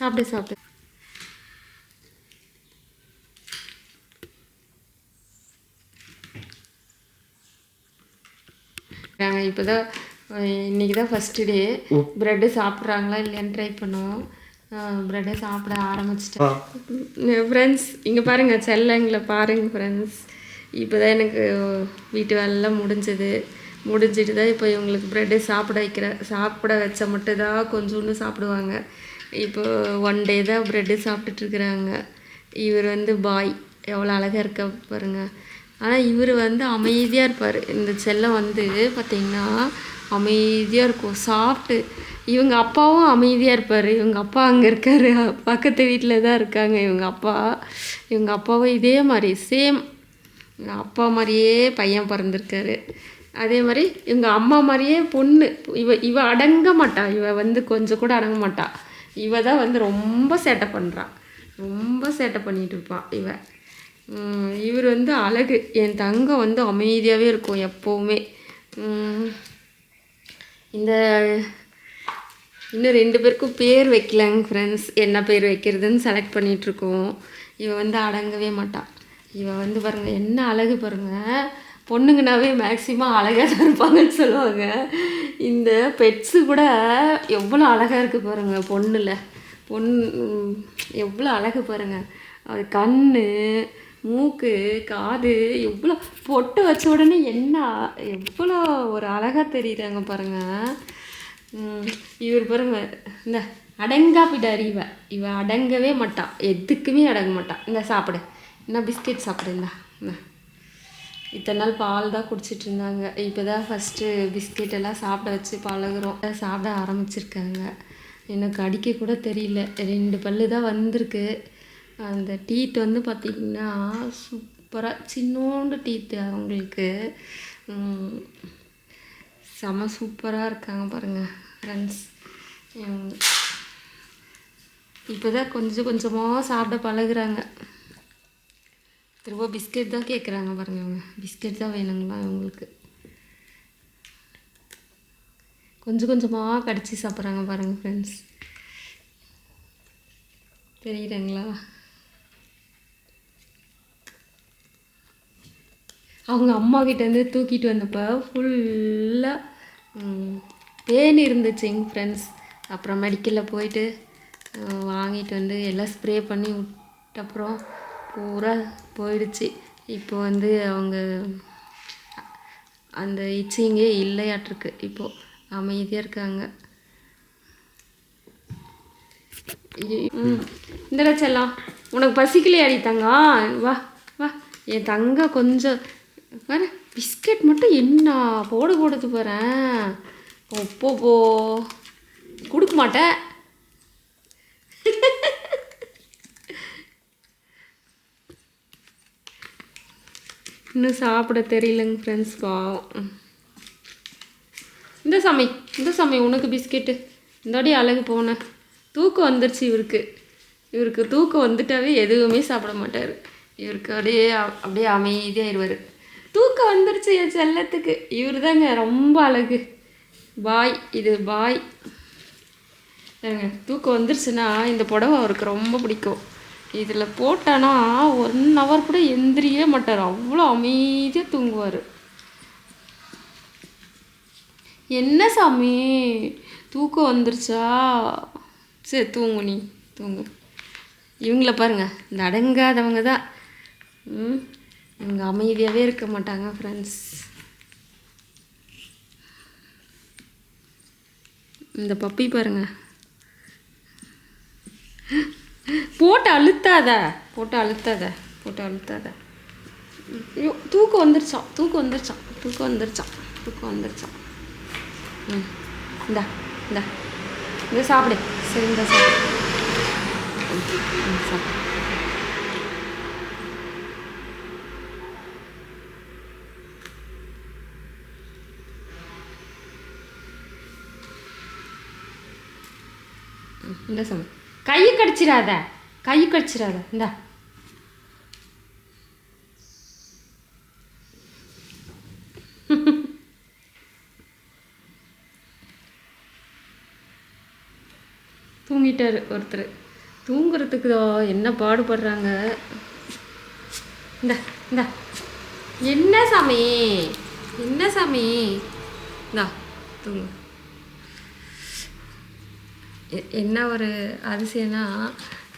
சாப்பிடு சாப்பிடு. நாங்கள் இப்போ தான் இன்றைக்கி தான் ஃபஸ்ட்டு டே ப்ரெட்டு சாப்பிட்றாங்களா இல்லையான்னு ட்ரை பண்ணோம் ப்ரெட்டை சாப்பிட ஆரம்பிச்சிட்டேன். ஃப்ரெண்ட்ஸ் இங்கே பாருங்கள் செல்லங்களை பாருங்கள் ஃப்ரெண்ட்ஸ் இப்போ தான் எனக்கு வீட்டு வேலைலாம் முடிஞ்சது. முடிஞ்சிட்டு தான் இப்போ இவங்களுக்கு ப்ரெட்டு சாப்பிட வைக்கிற சாப்பிட வச்ச மட்டும் தான் கொஞ்சோண்டு சாப்பிடுவாங்க. இப்போ ஒன் டே தான் ப்ரெட்டு சாப்பிட்டுட்ருக்குறாங்க இவர் வந்து பாய் எவ்வளோ அழகாக இருக்க பாருங்க. ஆனால் இவர் வந்து அமைதியாக இருப்பார். இந்த செல்லம் வந்து பார்த்திங்கன்னா அமைதியாக இருக்கும். சாப்பிட்டு இவங்க அப்பாவும் அமைதியாக இருப்பார். இவங்க அப்பா அங்கே இருக்காரு. பக்கத்து வீட்டில் தான் இருக்காங்க இவங்க அப்பா. இவங்க அப்பாவும் இதே மாதிரி சேம் அப்பா மாதிரியே பையன் பிறந்திருக்காரு. அதே மாதிரி இவங்க அம்மா மாதிரியே பொண்ணு. இவ இவ அடங்க மாட்டா. இவ வந்து கொஞ்சம் கூட அடங்க மாட்டாள் இவ தான் வந்து ரொம்ப சேட்டை பண்ணுறா ரொம்ப சேட்டை பண்ணிட்டு இருப்பான் இவ. இவர் வந்து அழகு. என் தங்கம் வந்து அமைதியாகவே இருக்கும் எப்போவுமே. இந்த இன்னும் ரெண்டு பேருக்கும் பேர் வைக்கலங்க ஃப்ரெண்ட்ஸ் என்ன பேர் வைக்கிறதுன்னு செலக்ட் பண்ணிகிட்ருக்கோம் இவன் வந்து அடங்கவே மாட்டான் இவன் வந்து பாருங்கள் என்ன அழகு பாருங்கள் பொண்ணுங்கனாவே மேக்ஸிமம் அழகாக தான் இருப்பாங்கன்னு சொல்லுவாங்க. இந்த பெட்ஸு கூட எவ்வளோ அழகாக இருக்குது பாருங்க பொண்ணுல. பொண் எவ்வளோ அழகு பாருங்க. அது கண் மூக்கு காது எவ்வளோ பொட்டு வச்ச உடனே என்ன எவ்வளோ ஒரு அழகாக தெரியுறாங்க பாருங்கள் இவர் பாருங்க இந்த அடங்கா பிடாரி இவ. இவ அடங்கவே மாட்டான் எதுக்குமே அடங்க மாட்டா. இந்த சாப்பிடு. என்ன பிஸ்கெட் சாப்பிடு இந்த. இத்தனை நாள் பால் தான் குடிச்சிட்டு இருந்தாங்க இப்போ தான் ஃபஸ்ட்டு பிஸ்கெட் எல்லாம் சாப்பிட வச்சு பழகுறோம். சாப்பிட ஆரம்பிச்சிருக்காங்க. எனக்கு அடிக்க கூட தெரியல. ரெண்டு பல்லு தான் வந்திருக்கு. அந்த டீத் வந்து பார்த்திங்கன்னா சூப்பராக சின்னோண்டு டீத்து அவங்களுக்கு. செம சூப்பராக இருக்காங்க பாருங்கள் ஃப்ரெண்ட்ஸ் இப்போ தான் கொஞ்சம் கொஞ்சமாக சாப்பிட பழகுறாங்க. திரும்ப பிஸ்கெட் தான் கேட்குறாங்க பாருங்க இவங்க. பிஸ்கெட் தான் வேணுங்களா இவங்களுக்கு? கொஞ்சம் கொஞ்சமாக கடிச்சு சாப்பிட்றாங்க பாருங்க ஃப்ரெண்ட்ஸ் தெரியுதுங்களா? அவங்க அம்மா கிட்டேருந்து தூக்கிட்டு வந்தப்போ ஃபுல்லாக தேன் இருந்துச்சுங்க ஃப்ரெண்ட்ஸ் அப்புறம் மெடிக்கலில் போயிட்டு வாங்கிட்டு வந்து எல்லாம் ஸ்ப்ரே பண்ணி விட்டப்புறம் பூரா போயிடுச்சு. இப்போ வந்து அவங்க அந்த இச்சிங்கே இல்லையாட்டிருக்கு. இப்போது அமைதியாக இருக்காங்க. ம் இந்தடா செல்லம். உனக்கு பசிக்கலையாடி தங்கம் வா வா. என் தங்க கொஞ்சம் பாரு பிஸ்கட் மட்டும் என்ன போடு கொடுத்து போகிறேன் போ போ. கொடுக்க மாட்டேன். இன்னும் சாப்பிட தெரியலங்க ஃப்ரெண்ட்ஸ் பாவம் இந்த சாமி இந்த சாமி உனக்கு பிஸ்கெட்டு இந்தாடி அழகு போனேன் தூக்கம் வந்துருச்சு இவருக்கு. இவருக்கு தூக்கம் வந்துட்டாவே எதுவுமே சாப்பிட மாட்டார். இவருக்கு அப்படியே அப்படியே அமைதியாகிடுவார் தூக்கம் வந்துருச்சு என் செல்லத்துக்கு. இவர் தாங்க ரொம்ப அழகு. பாய் இது பாய். தூக்கம் வந்துருச்சுன்னா இந்த புடவை அவருக்கு ரொம்ப பிடிக்கும். இதில் போட்டானா ஒன் ஹவர் கூட எந்திரியே மாட்டார். அவ்வளோ அமைதியாக தூங்குவார். என்ன சாமி? தூக்கம் வந்துருச்சா? சரி தூங்கு நீ. தூங்கு. இவங்கள பாருங்க. நடங்காதவங்க தான். ம்? இவங்க அமைதியாகவே இருக்க மாட்டாங்க ஃப்ரெண்ட்ஸ் இந்த பப்பி பாருங்கள் போட்டு அழுத்தாத போட்டு அழுத்தாத போட்டு அழுத்தாத. ஐயோ தூக்கம் வந்துருச்சான் தூக்கம் வந்துருச்சான் தூக்கம் வந்துருச்சான் தூக்கம் வந்துருச்சான் ம் இந்தா இந்தா. இந்த சாப்பிடு. சரி இந்த சாப்பிடு. சாப்பிடு. இந்த சாமி கையை கடிச்சிடாத. கை கழிச்சிடாத இந்தா. தூங்கிட்டாரு ஒருத்தர். தூங்குறதுக்கு என்ன பாடுபடுறாங்க? இந்த இந்த. என்ன சாமி? என்ன சாமி? இந்தா தூங்கு. என்ன ஒரு அதிசயம்னா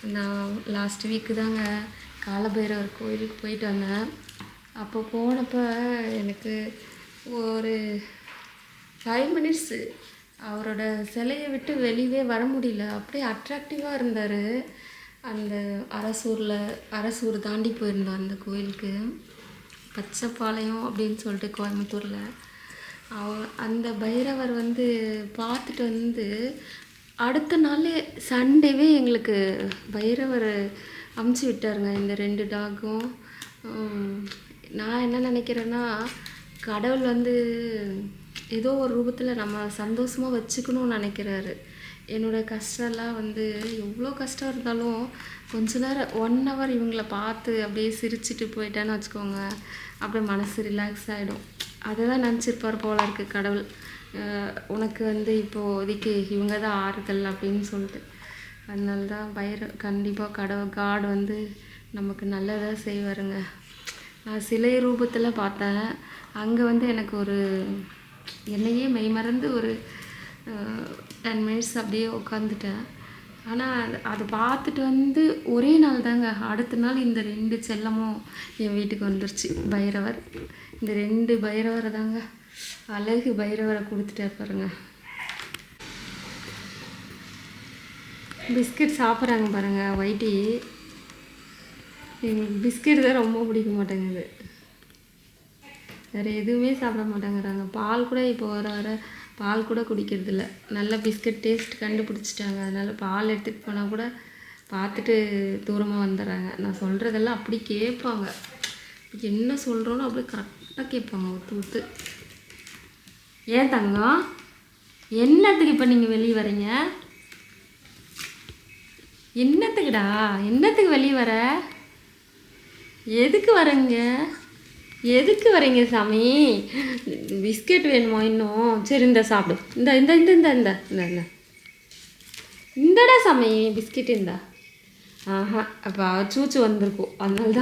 நான் லாஸ்ட் வீக்கு தாங்க காலபைரவர் கோயிலுக்கு போயிட்டு வந்தேன். அப்போ போனப்போ எனக்கு ஒரு ஃபைவ் மினிட்ஸு அவரோட சிலையை விட்டு வெளியவே வர முடியல. அப்படியே அட்ராக்டிவாக இருந்தார். அந்த அரசூரில் அரசூர் தாண்டி போயிருந்தோம் அந்த கோயிலுக்கு. பச்சைப்பாளையம் அப்படின்னு சொல்லிட்டு கோயம்புத்தூரில். அவ அந்த பைரவர் வந்து பார்த்துட்டு வந்து அடுத்த நாள் சண்டேவே எங்களுக்கு பைரவர் அமுச்சு விட்டாருங்க. இந்த ரெண்டு டாகும். நான் என்ன நினைக்கிறேன்னா கடவுள் வந்து ஏதோ ஒரு ரூபத்தில் நம்ம சந்தோஷமாக வச்சுக்கணும்னு நினைக்கிறாரு. என்னோடய கஷ்டம்லாம் வந்து எவ்வளோ கஷ்டம் இருந்தாலும் கொஞ்ச நேரம் ஒன் ஹவர் இவங்கள பார்த்து அப்படியே சிரிச்சிட்டு போயிட்டேன்னு வச்சுக்கோங்க. அப்படியே மனசு ரிலாக்ஸ் ஆகிடும் அதை தான் நினச்சிருப்பார் போல இருக்குது கடவுள். உனக்கு வந்து இப்போதைக்கு இவங்க தான் ஆறுதல் அப்படின்னு சொல்லிட்டு. அதனால தான் பயிர் கண்டிப்பாக கடவுள் காடு வந்து நமக்கு நல்லதாக செய்வாருங்க. நான் சிலை ரூபத்தில் பார்த்தேன். அங்கே வந்து எனக்கு ஒரு என்னையே மெய்மறந்து ஒரு டென் மினிட்ஸ் அப்படியே உட்காந்துட்டேன் ஆனால் அது அது பார்த்துட்டு வந்து ஒரே நாள் தாங்க. அடுத்த நாள் இந்த ரெண்டு செல்லமும் என் வீட்டுக்கு வந்துருச்சு. பைரவர். இந்த ரெண்டு பைரவரை தாங்க அழகு பைரவரை கொடுத்துட்டே பாருங்க. பிஸ்கட் சாப்பிட்றாங்க பாருங்க ஒயிட்டி. எங்களுக்கு பிஸ்கட் தான் ரொம்ப பிடிக்க மாட்டேங்குது. வேறு எதுவுமே சாப்பிட மாட்டேங்கிறாங்க. பால் கூட இப்போ வர வர பால் கூட குடிக்கிறதில்ல. நல்ல பிஸ்கட் டேஸ்ட் கண்டுபிடிச்சிட்டாங்க. அதனால் பால் எடுத்துகிட்டு போனால் கூட பார்த்துட்டு தூரமாக வந்துடுறாங்க. நான் சொல்கிறதெல்லாம் அப்படி கேட்பாங்க. என்ன சொல்கிறோன்னு அப்படியே கரெக்டாக கேட்பாங்க ஒத்து ஒத்து. ஏன் தங்கம்? என்னத்துக்கு இப்போ நீங்கள் வெளியே வரீங்க என்னத்துக்குடா? என்னத்துக்கு வெளியே வர? எதுக்கு வரீங்க? எதுக்கு வரீங்க சாமி? பிஸ்கெட் வேணுமா இன்னும்? சரி இந்த சாப்பிடு. இந்த இந்த இந்த இந்த இந்த இந்த இந்த. இந்தடா சாமி பிஸ்கெட் இந்தா. ஆஹா அப்போ சூச்சு வந்திருக்கும். அதனால தான்